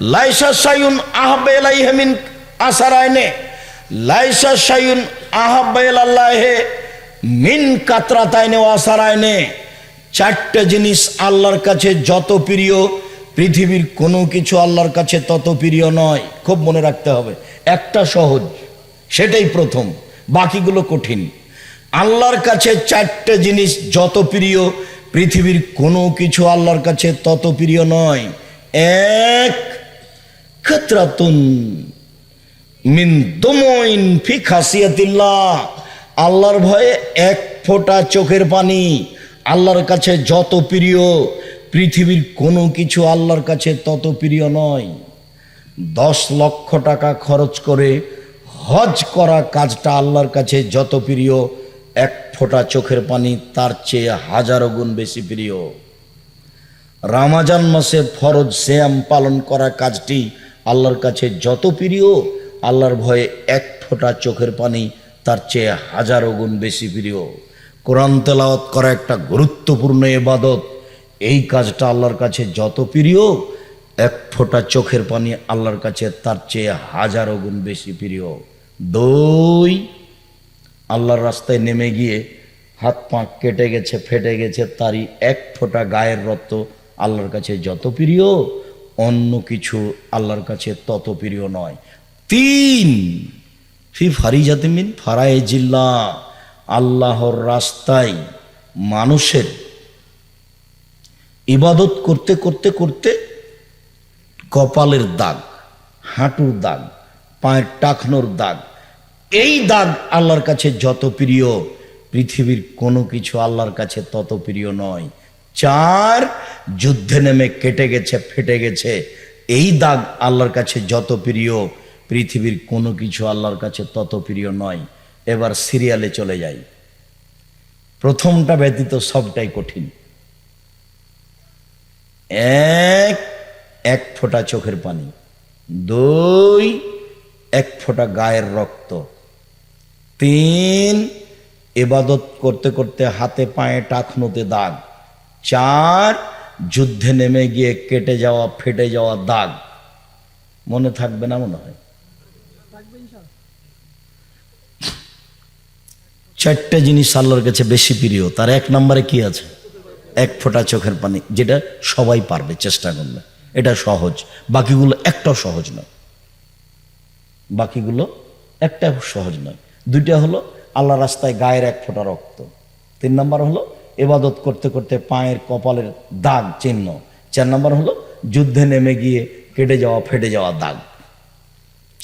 লাইসা সায়ুন আহবে এলাইহেমিন আসারায়নে লাইসা সায়ুন আহবে আল্লাহে মিন কাতরাতাইনে ও আসারায়নে চারটে জিনিস আল্লাহর কাছে যত প্রিয়, পৃথিবীর কোনো কিছু আল্লাহর কাছে তত প্রিয় নয়। খুব মনে রাখতে হবে, একটা সহজ, সেটাই প্রথম, বাকিগুলো কঠিন। আল্লাহর কাছে চারটে জিনিস যত প্রিয়, পৃথিবীর কোনো কিছু আল্লাহর কাছে তত প্রিয় নয়। এক ক্ষেত্রাতুন মিন দমইন ফি খাসিয়াতিল্লাহ। আল্লাহর ভয়ে এক ফোঁটা চোখের পানি আল্লাহর কাছে যত প্রিয়, পৃথিবীর কোনো কিছু আল্লাহর কাছে তত প্রিয় নয়। দশ লক্ষ টাকা খরচ করে হজ করা কাজটা আল্লাহর কাছে যত প্রিয়, এক ফোঁটা চোখের পানি তার চেয়ে হাজারো গুণ বেশি প্রিয়। রামাজান মাসে ফরজ শ্যাম পালন করা কাজটি আল্লাহর কাছে যত প্রিয়, আল্লাহর ভয়ে এক ফোঁটা চোখের পানি তার চেয়ে হাজারো গুণ বেশি প্রিয়। কোরআন তেলাওয়াত করা একটা গুরুত্বপূর্ণ এবাদত এই কাজটা আল্লাহর কাছে যত প্রিয়, এক ফোঁটা চোখের পানি আল্লাহর কাছে তার চেয়ে হাজারো গুণ বেশি প্রিয়। দই, আল্লাহর রাস্তায় নেমে গিয়ে হাত পা কেটে গেছে, ফেটে গেছে, তারই এক ফোঁটা গায়ের রক্ত আল্লাহর কাছে যত প্রিয় অন্য কিছু আল্লাহর কাছে তত প্রিয় নয়। তিন, ফি ফারিজাতিমিন ফারায়ে জিল্লা আল্লাহর রাস্তায় মানুষের ইবাদত করতে করতে করতে কপালের দাগ, হাঁটুর দাগ, পায়ের টাকনোর দাগ, এই দাগ আল্লাহর কাছে যত প্রিয় পৃথিবীর কোনো কিছু আল্লাহর কাছে তত প্রিয় নয়। চার যুদ্ধে নেমে কেটে গেছে, ফেটে গেছে। এই দাগ আল্লাহর কাছে যত প্রিয়, পৃথিবীর কোনো কিছু আল্লাহর কাছে তত প্রিয় নয়। এবার সিরিয়ালে চলে যাই। প্রথমটা ব্যতীত সবটাই কঠিন। এক এক ফোঁটা চোখের পানি। দুই, এক ফোঁটা গায়ের রক্ত। তিন, এবাদত করতে করতে হাতে পায়ে টাকনোতে দাগ। চার, যুদ্ধে নেমে গিয়ে কেটে যাওয়া, ফেটে যাওয়া দাগ। মনে থাকবে না মনে হয়? চারটে জিনিস আল্লাহর কাছে বেশি প্রিয়। তার এক নম্বরে কি আছে? এক ফোঁটা চোখের পানি, যেটা সবাই পারবে, চেষ্টা করলে এটা সহজ। বাকিগুলো একটাও সহজ নয়। বাকিগুলো একটা সহজ নয়। দুইটা হলো আল্লাহ রাস্তায় গায়ের এক ফোঁটা রক্ত। তিন নম্বর হলো এবাদত করতে করতে পায়ের কপালের দাগ চিহ্ন। চার নম্বর হলো, যুদ্ধে নেমে গিয়ে কেটে যাওয়া, ফেটে যাওয়া দাগ।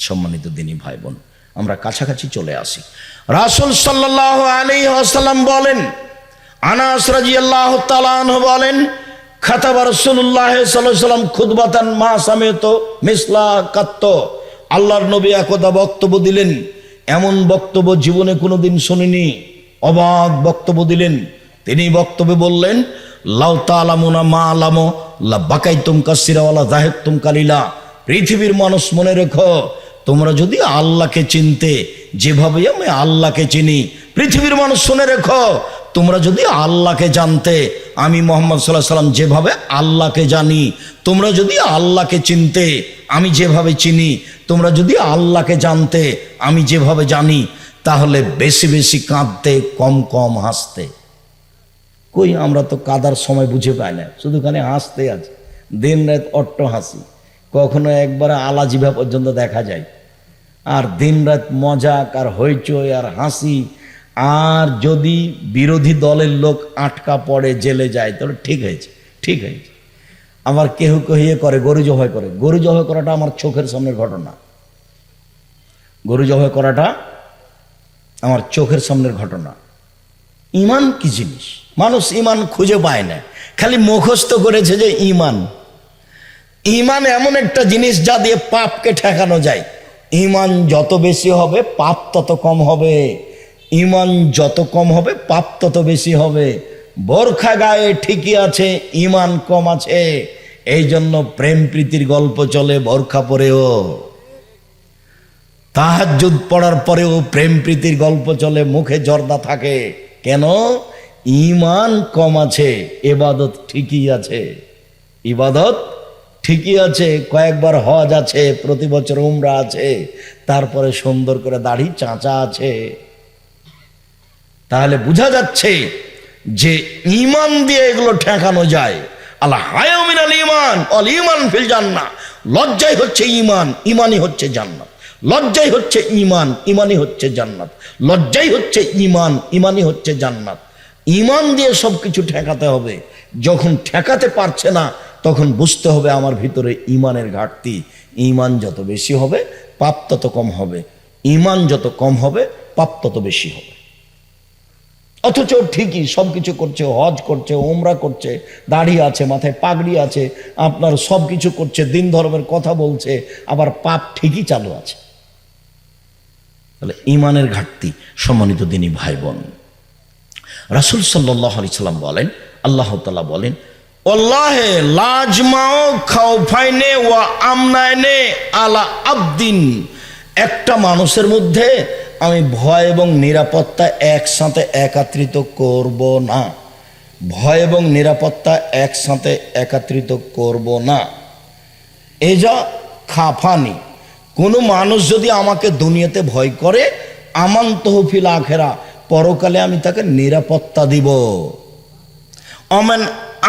সম্মানিত দিনী ভাই বোন আমরা কাছাকাছি চলে আসি। রাসুল সাল্লাহ আলী আসাল্লাম বলেন, আনাস রাজি আল্লাহ বলেন, খাতাবা রসুল্লাহ সাল্লাম খুদবাতান মা সামেত মিসলা কাত্ত। আল্লাহর নবী একদা বক্তব্য দিলেন, এমন বক্তব্য জীবনে কোনোদিন শুনিনি। অবাক বক্তব্য দিলেন তিনি বক্তব্যে বললেন, লাউ তালামুনা মা আলামো, লা বাকাই তুমকা সিরাওয়ালা জাহেদ তুমকা লীলা। পৃথিবীর মানুষ মনে রেখো, তোমরা যদি আল্লাহকে চিনতে, যেভাবে আমি আল্লাহকে চিনি, পৃথিবীর মানুষ শুনে রেখো, তোমরা যদি আল্লাহকে জানতে, আমি মোহাম্মদ সাল্লাহ সাল্লাম যেভাবে আল্লাহকে জানি, তোমরা যদি আল্লাহকে চিনতে, আমি যেভাবে চিনি, তোমরা যদি আল্লাহকে জানতে, আমি যেভাবে জানি, তাহলে বেশি বেশি কাঁদতে, কম কম হাসতে। কই আমরা তো কাদার সময় বুঝে পাই না। শুধু খালি হাসতে আছে। দিন রাত অট্ট হাসি। কখনো একবার আলা জিভা পর্যন্ত দেখা যায়। আর দিন রাত মজাক আর হইচই আর হাসি। আর যদি বিরোধী দলের লোক আটকা পড়ে, জেলে যায়, তাহলে ঠিক হয়েছে ঠিক হয়েছে। আমার কেহ কহিয়ে করে, গরু জবাই করে। গরু জবাই করাটা আমার চোখের সামনের ঘটনা। গরু জবাই করাটা আমার চোখের সামনের ঘটনা। ইমান কি জিনিস? মানুষ ইমান খুঁজে পায় না। খালি মুখস্থ করেছে যে ইমান। ইমান এমন একটা জিনিস যা দিয়ে পাপকে ঠেকানো যায়। ইমান যত বেশি হবে, পাপ তত কম হবে। ইমান যত কম হবে, পাপ তত বেশি হবে। বোরখা গায়ে ঠিকই আছে, ইমান কম আছে। এই জন্য প্রেম প্রীতির গল্প চলে বোরখা পরেও। তাহাজুদ পড়ার পরেও প্রেম প্রীতির গল্প চলে, মুখে জর্দা থাকে। কেন? ইমান কম আছে এবাদত ঠিকই আছে। ইবাদত ঠিকই আছে, কয়েকবার হজ আছে, প্রতি বছর উমরা আছে, তারপরে সুন্দর করে দাড়ি চাঁচা আছে। তাহলে বোঝা যাচ্ছে যে ইমান দিয়ে এগুলো ঠেকানো যায়। আল্লাহ আল ইমান অল ইমান ফিল জান্না লজ্জাই হচ্ছে ইমান ইমানই হচ্ছে জান্নাত। লজ্জাই হচ্ছে ইমান ইমানই হচ্ছে জান্নাত। লজ্জাই হচ্ছে ইমান ইমানই হচ্ছে জান্নাত। ইমান দিয়ে সব কিছু ঠেকাতে হবে। যখন ঠেকাতে পারছে না, তখন বুঝতে হবে আমার ভিতরে ইমানের ঘাটতি। ইমান যত বেশি হবে, পাপ তত কম হবে। ইমান যত কম হবে, পাপ তত বেশি হবে। অথচ ঠিকই সব কিছু করছে, হজ করছে ওমরা করছে, দাড়ি আছে, মাথায় পাগড়ি আছে, আপনার সব কিছু করছে, দিন ধর্মের কথা বলছে, আবার পাপ ঠিকই চালু আছে। তাহলে ইমানের ঘাটতি সম্মানিত দিনী ভাই বোন রাসুল সাল্লাহ আলি সাল্লাম বলেন, আল্লাহ তালা বলেন অল্লাহে লাজমাও খাওফাইনে ওয়া আমনায়নে আলা আবদিন। একটা মানুষের মধ্যে আমি ভয় এবং নিরাপত্তা একসাথে একাত্রিত করব না। ভয় এবং নিরাপত্তা একসাথে একাত্রিত করব না। এ যা খাফানি কোনো মানুষ যদি আমাকে দুনিয়াতে ভয় করে, আমান তহফিল আখেরা, পরকালে আমি তাকে নিরাপত্তা দিব। অমেন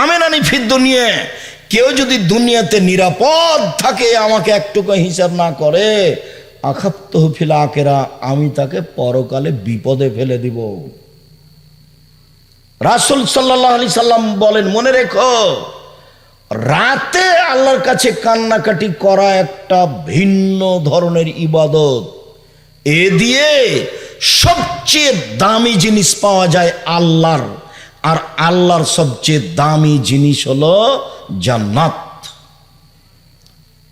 আমেন আনি ফির দুনিয়া, কেউ যদি দুনিয়াতে নিরাপদ থাকে, আমাকে একটুকু হিসাব না করে আখাপ তহফিল আখেরা, আমি তাকে পরকালে বিপদে ফেলে দিব। রাসুল সাল্লাহ আলি সাল্লাম বলেন, মনে রেখো রাতে আল্লাহর কাছে কান্নাকাটি করা একটা ভিন্ন ধরনের ইবাদত। এ দিয়ে সবচেয়ে দামি জিনিস পাওয়া যায় আল্লাহর। আর আল্লাহর সবচেয়ে দামি জিনিস হলো জান্নাত।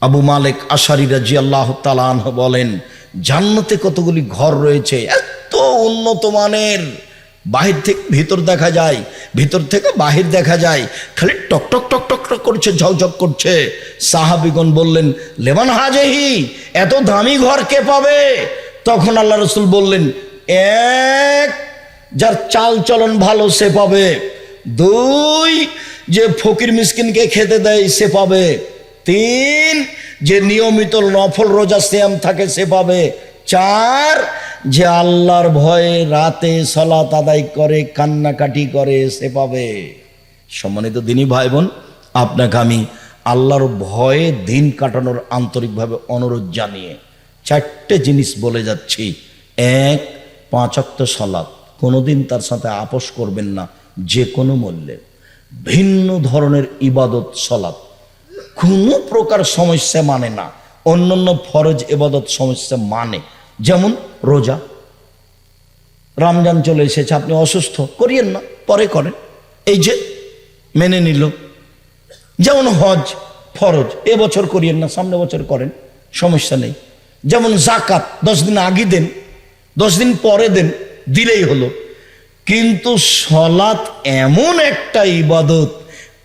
আবু মালিক আশারি রাজি আল্লাহ তালান বলেন, জান্নাতে কতগুলি ঘর রয়েছে? এত উন্নত মানের। বাহির থেকে ভিতর দেখা যায়, ভিতর থেকে বাহির দেখা যায়, খালি টক টক টক টক টক করছে, ঝকঝক করছে। সাহাবিগণ বললেন, লেবান হাজেহি, এত দামি ঘর কে পাবে? তখন আল্লাহ রসুল বললেন, এক, যার চাল চলন ভালো সে পাবে। দুই, যে ফকির মিসকিনকে খেতে দেয় সে পাবে। তিন, যে নিয়মিত নফল রোজা শ্যাম থাকে সে পাবে। চার, যে আল্লাহর ভয়ে রাতে সলাত আদায় করে, কান্নাকাটি করে, সে পাবে। সম্মানিত দিনী ভাই বোন আপনাকে আমি আল্লাহর ভয়ে দিন কাটানোর আন্তরিকভাবে অনুরোধ জানিয়ে চারটে জিনিস বলে যাচ্ছি। এক পাঁচক্ত সলাৎ কোনোদিন তার সাথে আপোষ করবেন না, যে কোনো মূল্যে। ভিন্ন ধরনের ইবাদত সলাৎ কোনো প্রকার সমস্যা মানে না। অন্যান্য ফরজ এবাদত সমস্যা মানে। যেমন রোজা। রমজান চলে এসেছে, আপনি অসুস্থ, করিয়েন না, পরে করেন। এই যে মেনে নিল। যেমন হজ ফরজ, এ বছর করিয়েন না, সামনে বছর করেন, সমস্যা নেই। যেমন জাকাত, দশ দিন আগে দেন, দশ দিন পরে দেন, দিলেই হলো। কিন্তু সলাৎ এমন একটা ইবাদত,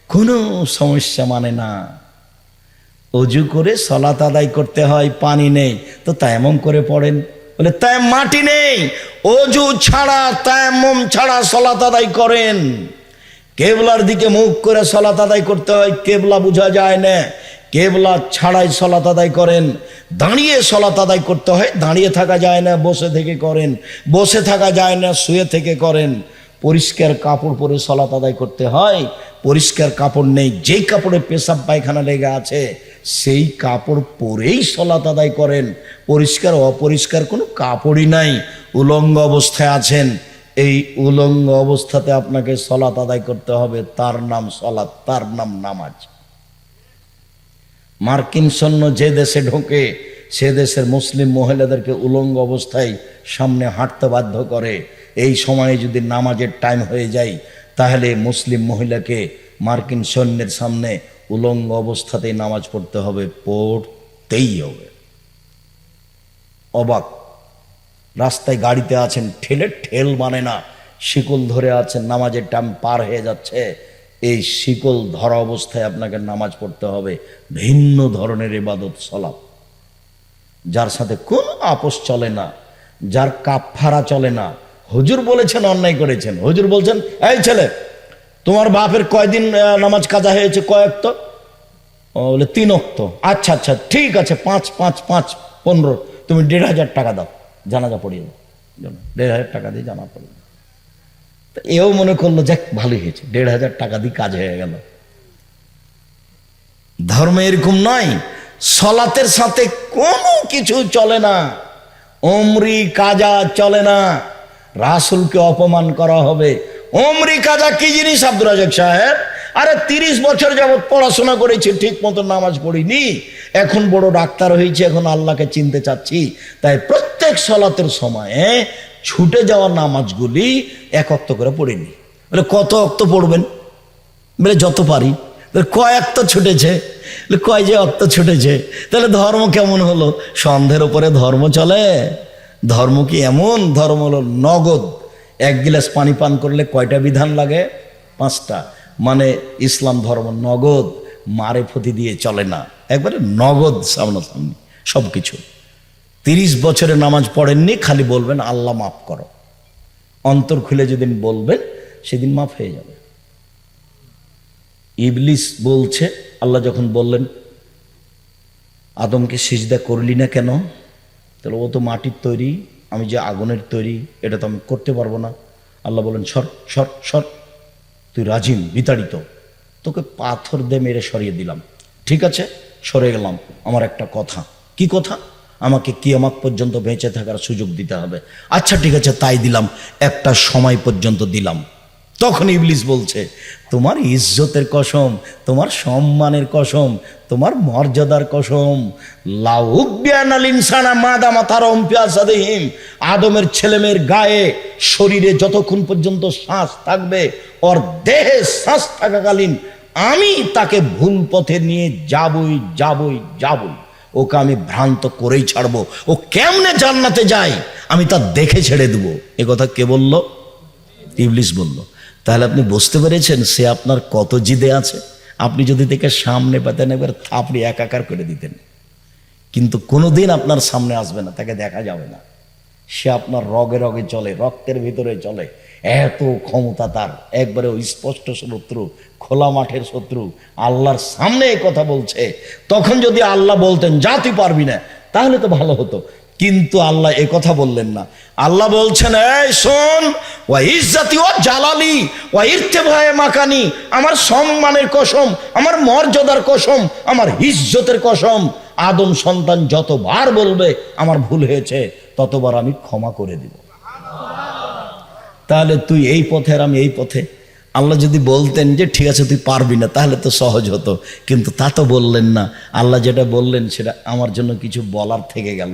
কোনো সমস্যা মানে না। অজু করে সলাত আদায় করতে হয়, পানি নেই। তো তায়ামম করে পড়েন। বলে তাই মাটি নেই। অজু ছাড়া, তায়াম্মম ছাড়া সলাত আদায় করেন। কেবলার দিকে মুখ করে সলাত আদায় করতে হয়, কেবলা বোঝা যায় না। কেবলা ছাড়াই সলাত আদায় করেন। দাঁড়িয়ে সলাত আদায় করতে হয়, দাঁড়িয়ে থাকা যায় না, বসে থেকে করেন। বসে থাকা যায় না, শুয়ে থেকে করেন। পরিষ্কার কাপড় পরে সলাত আদায় করতে হয়, পরিষ্কার কাপড় নেই। যেই কাপড়ে পেশাব, পায়খানা লেগে আছে সেই কাপড় পরেই সলাত আদায় করেন। পরিষ্কার অপরিষ্কার কোনো কাপড়ই নাই। উলঙ্গ অবস্থায় আছেন। এই উলঙ্গ অবস্থাতে আপনাকে সলাত আদায় করতে হবে। তার নাম সলাত তার নাম নামাজ। মার্কিন সৈন্য যে দেশে ঢোকে, সে দেশের মুসলিম মহিলাদেরকে উলঙ্গ অবস্থায় সামনে হাঁটতে বাধ্য করে। এই সময়ে যদি নামাজের টাইম হয়ে যায়, তাহলে মুসলিম মহিলাকে মার্কিন সৈন্যের সামনে উলঙ্গ অবস্থাতেই নামাজ পড়তে হবে, পড়তেই হবে। অবাক। রাস্তায় গাড়িতে আছেন, ঠেলে ঠেল মানে না, শিকল ধরে আছেন, নামাজের টাইম পার হয়ে যাচ্ছে। এই শিকল ধরা অবস্থায় আপনাকে নামাজ পড়তে হবে, ভিন্ন ধরনের ইবাদত, সলাপ। যার সাথে কোনো আপোষ চলে না, যার কাপফারা চলে না। হুজুর বলেছেন, অন্যায় করেছেন। হুজুর বলছেন, এই ছেলে তোমার বাপের কয়দিন নামাজ কাজা হয়েছে? কয়েক তো বলে তিন অক্ত। আচ্ছা আচ্ছা ঠিক আছে, পাঁচ পাঁচ পাঁচ, পনেরো। তুমি দেড় হাজার টাকা দাও, জানাজা পড়িয়ে দাও দেড় হাজার টাকা দিয়ে জানা পড়িয়ে তো এও মনে করল, যাক, ভালোই হয়েছে, দেড় হাজার টাকা দিয়ে কাজ হয়ে গেল। ধর্ম এরকম নয় সলাতের সাথে কোনো কিছু চলে না অমরি কাজা চলে না। রাসুলকে অপমান করা হবে অমরি কাজা কি জিনিস আব্দুল রাজাক সাহেব? আরে তিরিশ বছর যাবৎ পড়াশোনা করেছি ঠিক মতো নামাজ পড়িনি। এখন বড় ডাক্তার হয়েছে এখন আল্লাহকে চিনতে চাচ্ছি। তাই প্রত্যেক সলাতের সময়ে ছুটে যাওয়া নামাজগুলি এক করে পড়িনি বলে কত অক্ত পড়বেন? বলে যত পারি। বলে, কয় অক্ত ছুটেছে? কয় যে অক্ত ছুটেছে? তাহলে ধর্ম কেমন হলো? সন্ধের উপরে ধর্ম চলে। ধর্ম কি এমন? ধর্ম হলো নগদ। এক গিলাস পানি পান করলে কয়টা বিধান লাগে? পাঁচটা। মানে ইসলাম ধর্ম নগদ, মারে ফতি দিয়ে চলে না। একবারে নগদ সামনাসামনি সব কিছু তিরিশ বছরে নামাজ পড়েননি, খালি বলবেন, আল্লাহ মাফ করো। অন্তর খুলে যেদিন বলবেন, সেদিন মাফ হয়ে যাবে। ইবলিস বলছে, আল্লাহ যখন বললেন, আদমকে সিজদা করলি না কেন? তাহলে ও তো মাটির তৈরি। আমি যে আগুনের তৈরি, এটা তো আমি করতে পারব না। আল্লাহ বলেন, সর সর সর। তুই রাজিম বিতাড়িত। তোকে পাথর দিয়ে মেরে সরিয়ে দিলাম। ঠিক আছে? সরে গেলাম। আমার একটা কথা। কি কথা? আমাকে কি আমাক পর্যন্ত বেঁচে থাকার সুযোগ দিতে হবে। আচ্ছা ঠিক আছে, তাই দিলাম। একটা সময় পর্যন্ত দিলাম। তখন ইবলিস বলছে, তোমার ইজ্জতের কসম, তোমার সম্মানের কসম, তোমার মর্যাদার কসম অম্পিয়াসাদেহীন আদমের ছেলেমেয়ের গায়ে শরীরে যতক্ষণ পর্যন্ত শ্বাস থাকবে ওর দেহে শ্বাস থাকাকালীন আমি তাকে ভুল পথে নিয়ে যাবই যাবই যাবই। ওকে আমি ভ্রান্ত করেই ছাড়বো। ও কেমনে জান্নাতে যায়, আমি তা দেখে ছেড়ে দেবো। এ কথা কে বলল? ইবলিস বলল তাহলে আপনি বুঝতে পেরেছেন সে আপনার কত জিদে আছে? আপনি যদি দেখে সামনে পেতেন এবার থাপড়ি একাকার করে দিতেন। কিন্তু কোনোদিন আপনার সামনে আসবে না, তাকে দেখা যাবে না। সে আপনার রগে রগে চলে, রক্তের ভিতরে চলে। এত ক্ষমতা তার। একবারে স্পষ্ট শত্রু, খোলা মাঠের শত্রু, আল্লাহর সামনে কথা বলছে। তখন যদি আল্লাহ বলতেন, যা তুই পারবি না, তাহলে তো ভালো হতো। কিন্তু আল্লাহ এ কথা বললেন না। আল্লাহ বলছেন, এই শোন ও ইজ্জাতি ও জালালি ও ইর্তে ভয়ে মাকানি, আমার সম্মানের কসম, আমার মর্যাদার কসম, আমার ইজ্জতের কসম, আদম সন্তান যতবার বলবে, আমার ভুল হয়েছে, ততবার আমি ক্ষমা করে দিব। তাহলে তুই এই পথে আর আমি এই পথে। আল্লাহ যদি বলতেন যে, ঠিক আছে, তুই পারবি না, তাহলে তো সহজ হতো। কিন্তু তা তো বললেন না। আল্লাহ যেটা বললেন, সেটা আমার জন্য কিছু বলার থেকে গেল।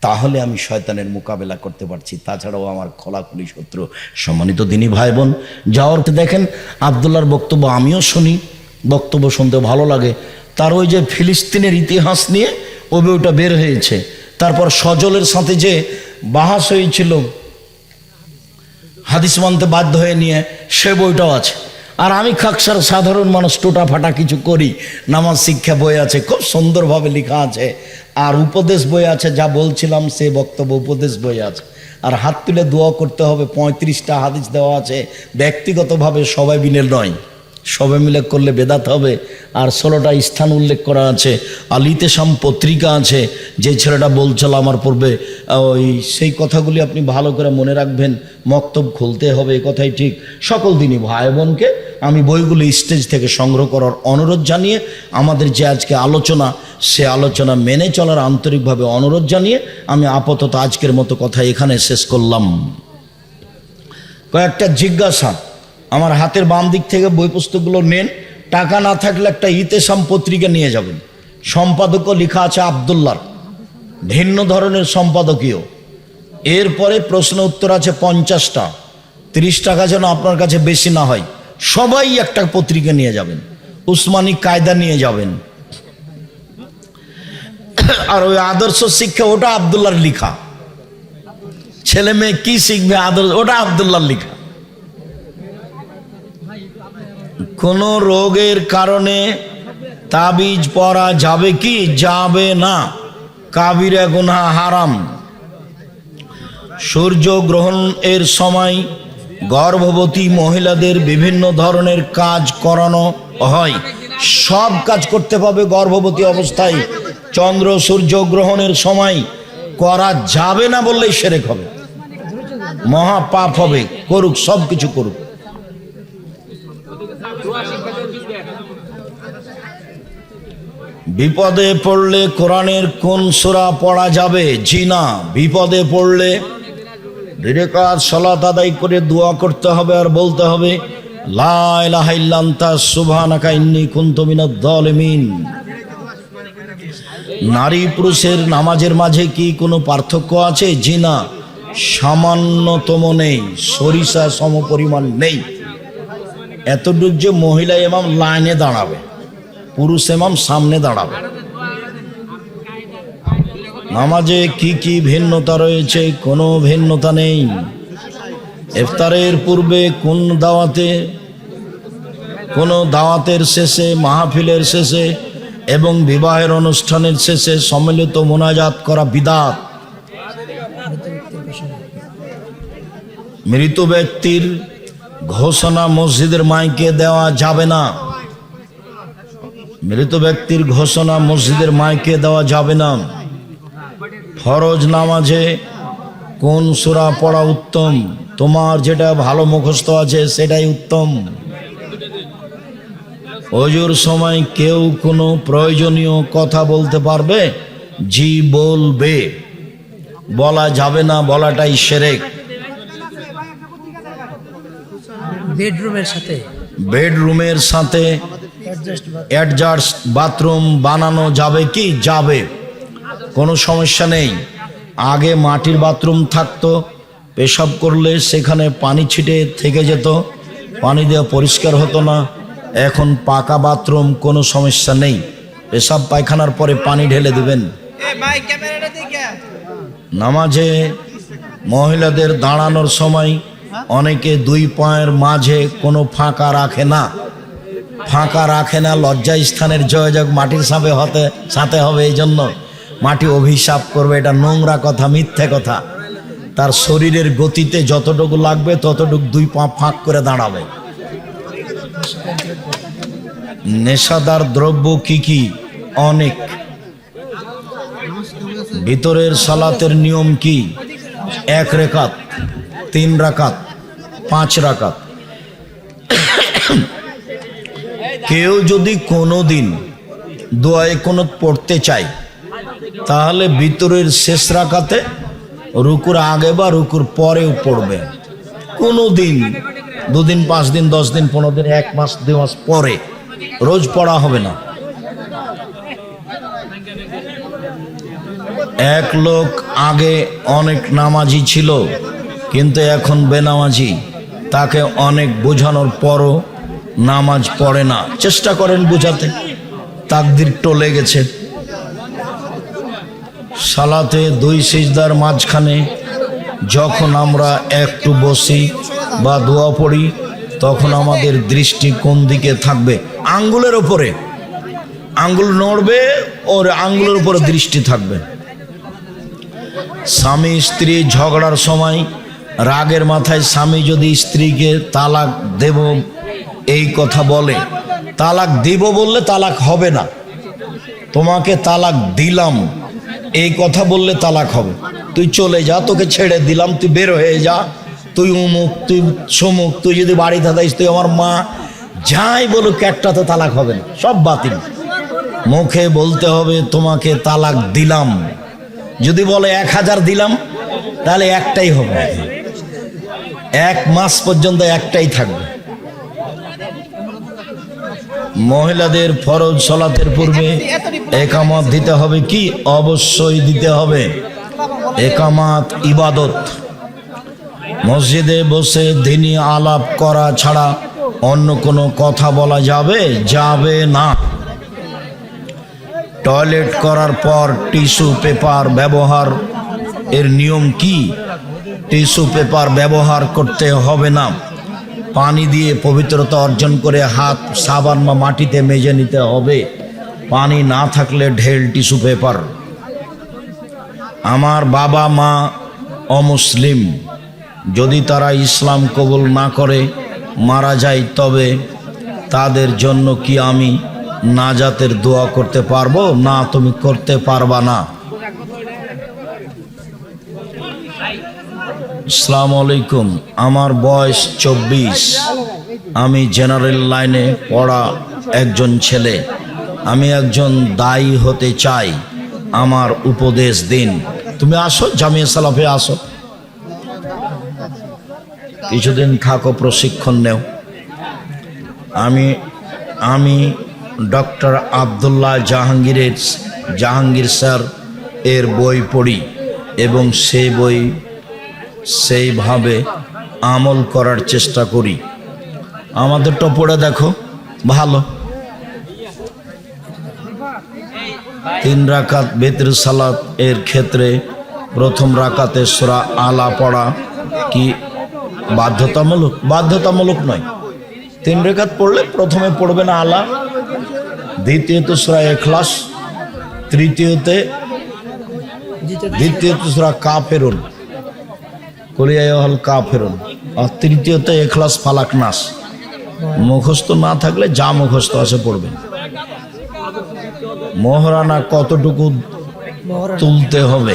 তাহলে আমি শয়তানের মোকাবেলা করতে পারছি। তাছাড়াও আমার খোলাখুলি শত্রু, সম্মানিত দিনী ভাই বোন যাওয়ার দেখেন আবদুল্লার বক্তব্য আমিও শুনি, বক্তব্য শুনতে ভালো লাগে। তার ওই যে ফিলিস্তিনের ইতিহাস নিয়ে ওই বইটা বের হয়েছে। তারপর সজলের সাথে যে বাহাস হয়েছিল, হাদিস মানতে বাধ্য হয়ে নিয়ে সে বইটাও আছে। আর আমি খাকসার সাধারণ মানুষ টোটা ফাটা কিছু করি, নামাজ শিক্ষা বই আছে, খুব সুন্দরভাবে লেখা আছে। আর উপদেশ বই আছে, যা বলছিলাম সে বক্তব্য উপদেশ বই আছে। আর হাত তুলে দোয়া করতে হবে, পঁয়ত্রিশটা হাদিস দেওয়া আছে। ব্যক্তিগতভাবে সবাই মিলে নয়। সবাই মিলে করলে বেদাত হবে। আর ষোলোটা স্থান উল্লেখ করা আছে। আলিতে সাম পত্রিকা আছে, যে ছেলেটা বলছিল আমার পূর্বে ওই সেই কথাগুলি আপনি ভালো করে মনে রাখবেন, মক্তব খুলতে হবে, এ কথাই ঠিক। সকল দিনই ভাই বোনকে আমি বইগুলো স্টেজ থেকে সংগ্রহ করার অনুরোধ জানিয়ে, আমাদের যে আজকে আলোচনা, সে আলোচনা মেনে চলার আন্তরিকভাবে অনুরোধ জানিয়ে, আমি আপাতত আজকের মতো কথা এখানে শেষ করলাম। কয়েকটা জিজ্ঞাসা। আমার হাতের বাম দিক থেকে বই পুস্তকগুলো নেন। টাকা না থাকলে একটা ইতেসাম পত্রিকা নিয়ে যাবেন। সম্পাদকও লেখা আছে আবদুল্লার। ভিন্ন ধরনের সম্পাদকীয়। এরপরে প্রশ্ন উত্তর আছে পঞ্চাশটা। তিরিশ টাকা যেন আপনার কাছে বেশি না হয়। সবাই একটা পত্রিকা নিয়ে যাবেন। উসমানী কায়দা নিয়ে যাবেন। আর ওই আদর্শ শিক্ষা, ওটা আবদুল্লার লিখা। ছেলে মেয়ে কি শিখবে আদর্শ, ওটা আবদুল্লার লিখা। কোন রোগের কারণে তাবিজ পরা যাবে কি? যাবে না। কাবিরা গুনা হারাম। সূর্য গ্রহণ এর সময় গর্ভবতী মহিলাদের বিভিন্ন ধরনের কাজ করানো হয়। সব কাজ করতে পাবে গর্ভবতী অবস্থায়। চন্দ্র সূর্য গ্রহণের সময় করা যাবে না বললেই সেরেক হবে। মহা পাপ হবে, করুক, সব কিছু করুক। বিপদে পড়লে কোরআনের কোন সূরা পড়া যাবে? জি না, বিপদে পড়লে রেকাত সালাত আদায় করে দোয়া করতে হবে আর বলতে হবে নারী পুরুষের নামাজের মাঝে কি কোনো পার্থক্য আছে? জি না, সামান্যতম নেই, সরিষা সমপরিমাণ নেই। এতটুক যে মহিলা এমাম লাইনে দাঁড়াবে, পুরুষ এমাম সামনে দাঁড়াবে। নামাজে কি কি ভিন্নতা রয়েছে, কোনো ভিন্নতা নেই। ইফতারের পূর্বে কোন দাওয়াতে, কোনো দাওয়াতের শেষে, মাহফিলের শেষে এবং বিবাহের অনুষ্ঠানের শেষে সম্মিলিত মোনাজাত করা বিদাত? মৃত ব্যক্তির ঘোষণা মসজিদের মাইকে দেওয়া যাবে না। মৃত ব্যক্তির ঘোষণা মসজিদের মাইকে দেওয়া যাবে না। ফরজ নামাজে কোন সূরা পড়া উত্তম? তোমার যেটা ভালো মুখস্থ আছে সেটাই উত্তম। অজুর সময় কেউ কোনো প্রয়োজনীয় কথা বলতে পারবে? জি বলবে। বলা যাবে না বলাটাই সেরেক। বেডরুমের সাথে? বেডরুমের সাথে অ্যাডজাস্ট অ্যাডজাস্ট বাথরুম বানানো যাবে কি? যাবে। কোনো সমস্যা নেই। আগে মাটির বাথরুম থাকতো পেশাব করলে সেখানে পানি ছিটে থেকে যেত পানি দেওয়া পরিষ্কার হতো না। এখন পাকা বাথরুম কোনো সমস্যা নেই। পেশাব পায়খানার পরে পানি ঢেলে দেবেন। নামাজে মহিলাদের দাঁড়ানোর সময় অনেকে দুই পায়ের মাঝে কোনো ফাঁকা রাখে না। ফাঁকা রাখে না লজ্জা স্থানের জয়যোগ মাটির সাথে হতে সাথে হবে এই জন্য মাটি অভিশাপ করবে, এটা নোংরা কথা, মিথ্যে কথা। তার শরীরের গতিতে যতটুকু লাগবে, ততটুকু দুই পা ফাঁক করে দাঁড়াবে। নেশাদার দ্রব্য কি কি? অনেক। ভিতরের সালাতের নিয়ম কি? এক রেখাত, তিন রাকাত পাঁচ রাকাত কেউ যদি কোনো দিন দোয়ায় কোনো পড়তে চায় তাহলে ভিতরের শেষ রাখাতে রুকুর আগে বা রুকুর পরেও পড়বে। কোনো দিন দুদিন, পাঁচ দিন, দশ দিন, পনেরো দিন, এক মাস দু মাস পরে রোজ পড়া হবে না। এক লোক আগে অনেক নামাজি ছিল, কিন্তু এখন বেনামাজি। তাকে অনেক বোঝানোর পরও নামাজ পড়ে না। চেষ্টা করেন বোঝাতে। তাকদির টলে গেছে। সালাতে দুই সিজদার মাঝখানে যখন আমরা একটু বসি বা দোয়া পড়ি, তখন আমাদের দৃষ্টি কোন দিকে থাকবে? আঙ্গুলের ওপরে আঙ্গুল নড়বে, ওর আঙ্গুলের উপরে দৃষ্টি থাকবে। স্বামী স্ত্রী ঝগড়ার সময় রাগের মাথায় স্বামী যদি স্ত্রীকে তালাক দেব, এই কথা বলে। তালাক দিব বললে তালাক হবে না। তোমাকে তালাক দিলাম। এই কথা বললে তালাক হবে। তুই চলে যা, তোকে ছেড়ে দিলাম, তুই বের হয়ে যা। তুই উমুক, তুই সমুক তুই যদি বাড়িতে থাকিস তুই আমার মা, যাই বলুক, একটাতে তালাক হবে না। সব বাতিল। মুখে বলতে হবে, তোমাকে তালাক দিলাম। যদি বলে এক হাজার দিলাম, তাহলে একটাই হবে। এক মাস পর্যন্ত একটাই থাকবে। মহিলাদের ফরজ সলাতের পূর্বে একামত দিতে হবে কি? অবশ্যই দিতে হবে। একামাত ইবাদত। মসজিদে বসে দিনী আলাপ করা ছাড়া অন্য কোনো কথা বলা যাবে? যাবে না। টয়লেট করার পর টিস্যু পেপার ব্যবহার, এর নিয়ম কি? টিস্যু পেপার ব্যবহার করতে হবে না। পানি দিয়ে পবিত্রতা অর্জন করে হাত সাবান বা মাটিতে মেজে নিতে হবে। পানি না থাকলে ঢেল, টিস্যু পেপার। আমার বাবা মা অমুসলিম। যদি তারা ইসলাম কবুল না করে, মারা যায়, তবে তাদের জন্য কি আমি নাজাতের দোয়া করতে পারব? না, তুমি করতে পারবা না। আসসালামু আলাইকুম। আমার বয়স চব্বিশ। আমি জেনারেল লাইনে পড়া একজন ছেলে। আমি একজন দায়ী হতে চাই। আমার উপদেশ দিন। তুমি আসো, জামিয়া সালাফে আসো। কিছুদিন থাকো, প্রশিক্ষণ নেও। আমি আমি ডক্টর আবদুল্লাহ জাহাঙ্গীরের, জাহাঙ্গীর স্যার এর বই পড়ি। এবং সেই বই সেইভাবে আমল করার চেষ্টা করি। আমাদেরটা পড়ে দেখো, ভালো। তিন রাকাত বেতর সালাত এর ক্ষেত্রে প্রথম রাকাতে সোরা আলা পড়া কি বাধ্যতামূলক? বাধ্যতামূলক নয়। তিন রেখাত পড়লে প্রথমে পড়বে না আলা, দ্বিতীয়ত সুরা এখলাস তৃতীয়তে দ্বিতীয়ত সুরা কা ফেরুন কলিয়াল কা ফেরুন আর তৃতীয়তে এখলাস ফালাক নাস। মুখস্থ না থাকলে যা মুখস্থ আছে পড়বেন। মহারানা কতটুকু তুলতে হবে?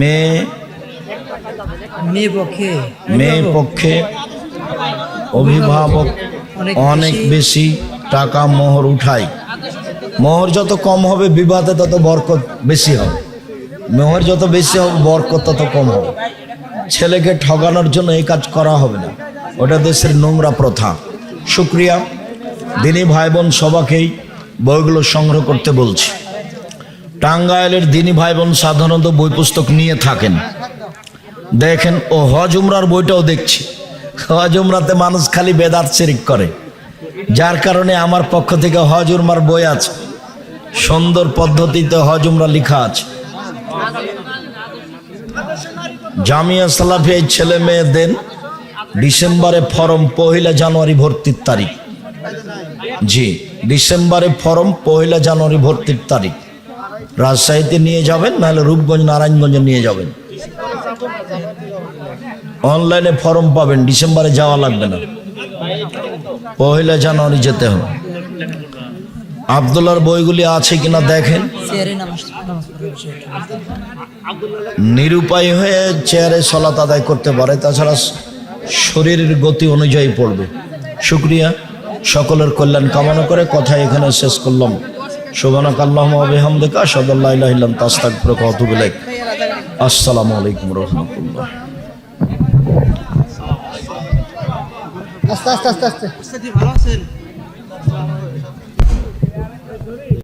মেয়ে মেয়ে পক্ষে মেয়ে পক্ষে অভিভাবক অনেক বেশি টাকা মোহর উঠায়। মোহর যত কম হবে বিবাদে তত বরকত বেশি হবে। মোহর যত বেশি হবে বরকত তত কম হবে। ছেলেকে ঠগানোর জন্য এই কাজ করা হবে না। ওটা দেশের নোংরা প্রথা। শুক্রিয়া। দিনী ভাই বোন সবাকেই বইগুলো সংগ্রহ করতে বলছি। টাঙ্গাইলের দিনী ভাই বোন সাধারণত বই পুস্তক নিয়ে থাকেন। দেখেন, ও হজ উমরার বইটাও দেখছি। হজ উমরাতে মানুষ খালি বেদাত শিরিক করে। যার কারণে আমার পক্ষ থেকে হজ উমরার বই আছে। সুন্দর পদ্ধতিতে হজ উমরা লেখা আছে। জামিয়া সালাফি ছেলে মেয়ে দেন ডিসেম্বরে ফরম পহিলা জানুয়ারি ভর্তির তারিখ। জি, ডিসেম্বরে ফরম পহিলা জানুয়ারি ভর্তির তারিখ। রাজশাহীতে নিয়ে যাবেন, নাহলে রূপগঞ্জ, নারায়ণগঞ্জে নিয়ে যাবেন। অনলাইনে ফর্ম পাবেন, ডিসেম্বরে যাওয়া লাগবে না। পহিলা জানুয়ারি যেতে হবে। আবদুল্লার বইগুলি আছে কিনা দেখেন চেয়ারে নামাজ নামাজ পড়ে বসে নিরুপায় হয়ে চেয়ারে সলাত আদায় করতে পারে, তাছাড়া শরীরের গতি অনুযায়ী পড়বে। শুক্রিয়া, সকলের কল্যাণ কামনা করে কথা এখানে শেষ করলাম। শোভানা কাল্লাহ হামদেকা সদল্লাহ তাস্তাক প্রকত বিলাইক আসসালামু আলাইকুম রহমতুল্লাহ। আস্তে আস্তে আস্তে আস্তে।